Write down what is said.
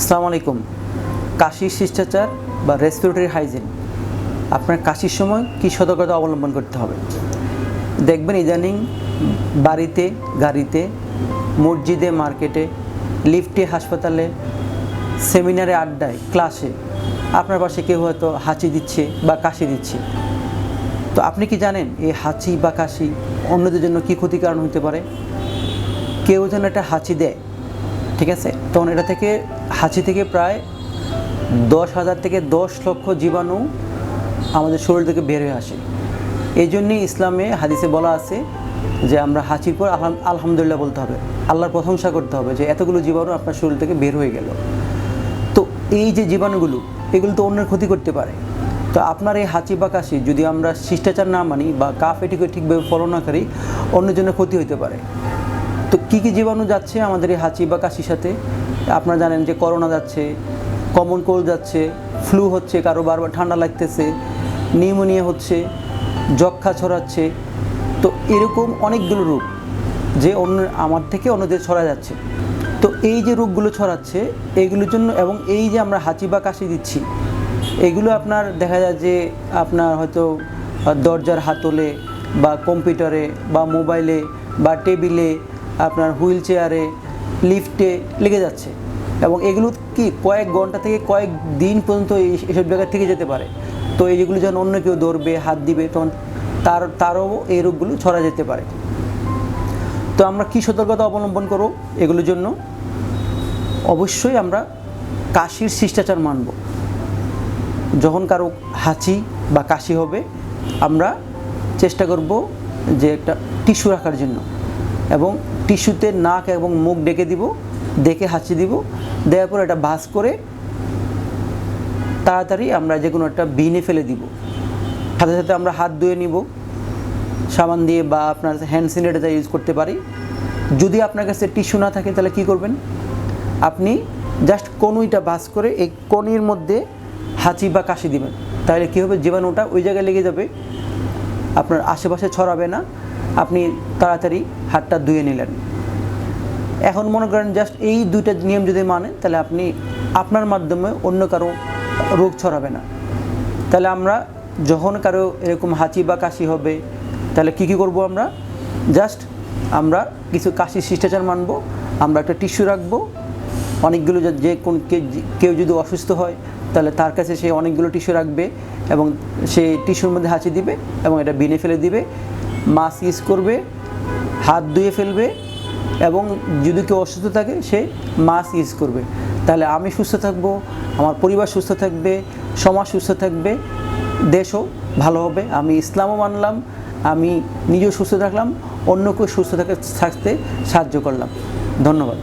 আসসালামু আলাইকুম। কাশির শিষ্টাচার বা রেসপিরেটরি হাইজিন আপনার কাশির সময় কী সতর্কতা অবলম্বন করতে হবে? দেখবেন ইদানিং বাড়িতে, গাড়িতে, মসজিদে, মার্কেটে, লিফটে, হাসপাতালে, সেমিনারে আড্ডায়, ক্লাসে আপনার পাশে কেউ হয়তো হাঁচি দিচ্ছে বা কাশি দিচ্ছে। তো আপনি কি জানেন এই হাঁচি বা কাশি অন্যদের জন্য কী ক্ষতির কারণ হতে পারে? কেউ যেন একটা হাঁচি দেয় ঠিক আছে? তখন এটা থেকে হাঁচি থেকে প্রায় দশ হাজার থেকে দশ লক্ষ জীবাণু আমাদের শরীর থেকে বের হয়ে আসে। এই জন্যই ইসলামে হাদিসে বলা আছে যে আমরা হাঁচির পর আলহাম- আলহামদুলিল্লাহ বলতে হবে। আল্লাহর প্রশংসা করতে হবে যে এতগুলো জীবাণু আপনার শরীর থেকে বের হয়ে গেল। তো এই যে জীবাণুগুলো, এগুলো তো অন্যের ক্ষতি করতে পারে। তো আপনার এই হাঁচি বা কাশি যদি আমরা শিষ্টাচার না মানি বা কাফ এটিকে ঠিকভাবে ফলো না করি, অন্যের জন্য ক্ষতি হতে পারে। তো কী কী জীবাণু যাচ্ছে আমাদের এই হাঁচি বা কাশির সাথে? আপনারা জানেন যে করোনা যাচ্ছে কমন কোল্ড যাচ্ছে ফ্লু হচ্ছে কারও, বারবার ঠান্ডা লাগতেছে নিউমোনিয়া হচ্ছে যক্ষা ছড়াচ্ছে। তো এরকম অনেকগুলো রোগ যে অন্য, আমার থেকে অন্যদের ছড়া যাচ্ছে। তো এই যে রোগগুলো ছড়াচ্ছে এইগুলোর জন্য এবং এই যে আমরা হাঁচি বা কাশি দিচ্ছি, এগুলো আপনার দেখা যায় যে আপনার হয়তো দরজার হাতলে বা কম্পিউটারে বা মোবাইলে বা টেবিলে আপনার হুইল চেয়ারে, লিফটে লেগে যাচ্ছে। এবং এগুলো কি কয়েক ঘণ্টা থেকে কয়েক দিন পর্যন্ত এই- এসব জায়গা থেকে যেতে পারে। তো এইগুলো যখন অন্য কেউ ধরবে, হাত দিবে, তখন তার, তারও এই রোগগুলো ছড়া যেতে পারে। তো আমরা কী সতর্কতা অবলম্বন করব এগুলোর জন্য? অবশ্যই আমরা কাশির শিষ্টাচার মানব। যখন কারও হাঁচি বা কাশি হবে, আমরা চেষ্টা করব যে একটা টিস্যু রাখার জন্য। এবং টিস্যুতে নাক এবং মুখ ডেকে দিব, ডেকে হাঁচি দিব। দেওয়ার পর এটা ভাঁজ করে তাড়াতাড়ি আমরা যে কোনো একটা বিনে ফেলে দিব। সাথে সাথে আমরা হাত ধুয়ে নিব। সাবান দিয়ে বা আপনার হ্যান্ড স্যানিটাইজার ইউজ করতে পারি। যদি আপনার কাছে টিস্যু না থাকে তাহলে কি করবেন? আপনি জাস্ট কনুইটা বাস করে এই কনির মধ্যে হাঁচি বা কাশি দিবেন। তাহলে কী হবে? জীবাণুটা ওই জায়গায় লেগে যাবে। আপনার আশেপাশে ছড়াবে না। আপনি তাড়াতাড়ি হাতটা ধুয়ে নিলেন। এখন মনে করেন জাস্ট এই দুইটা নিয়ম যদি মানেন, তাহলে আপনি আপনার মাধ্যমে অন্য কারও রোগ ছড়াবে না। তাহলে আমরা যখন কারও এরকম হাঁচি বা কাশি হবে, তাহলে কী কী করব আমরা? জাস্ট আমরা কিছু কাশি শিষ্টাচার মানবো, আমরা একটা টিস্যু রাখব। অনেকগুলো যা- কোন কেউ যদি অসুস্থ হয়, তাহলে তার কাছে সে অনেকগুলো টিস্যু রাখবে এবং সে টিস্যুর মধ্যে হাঁচি দিবে এবং এটা বিনে ফেলে দিবে। মাস্ক ইউজ করবে, হাত ধুয়ে ফেলবে এবং যদি কেউ অসুস্থ থাকে সে মাস্ক ইউজ করবে। তাহলে আমি সুস্থ থাকব, আমার পরিবার সুস্থ থাকবে, সমাজ সুস্থ থাকবে, দেশও ভালো হবে। আমি ইসলামও মানলাম, আমি নিজেও সুস্থ থাকলাম, অন্যকেও সুস্থ থাকা থাকতে সাহায্য করলাম। ধন্যবাদ।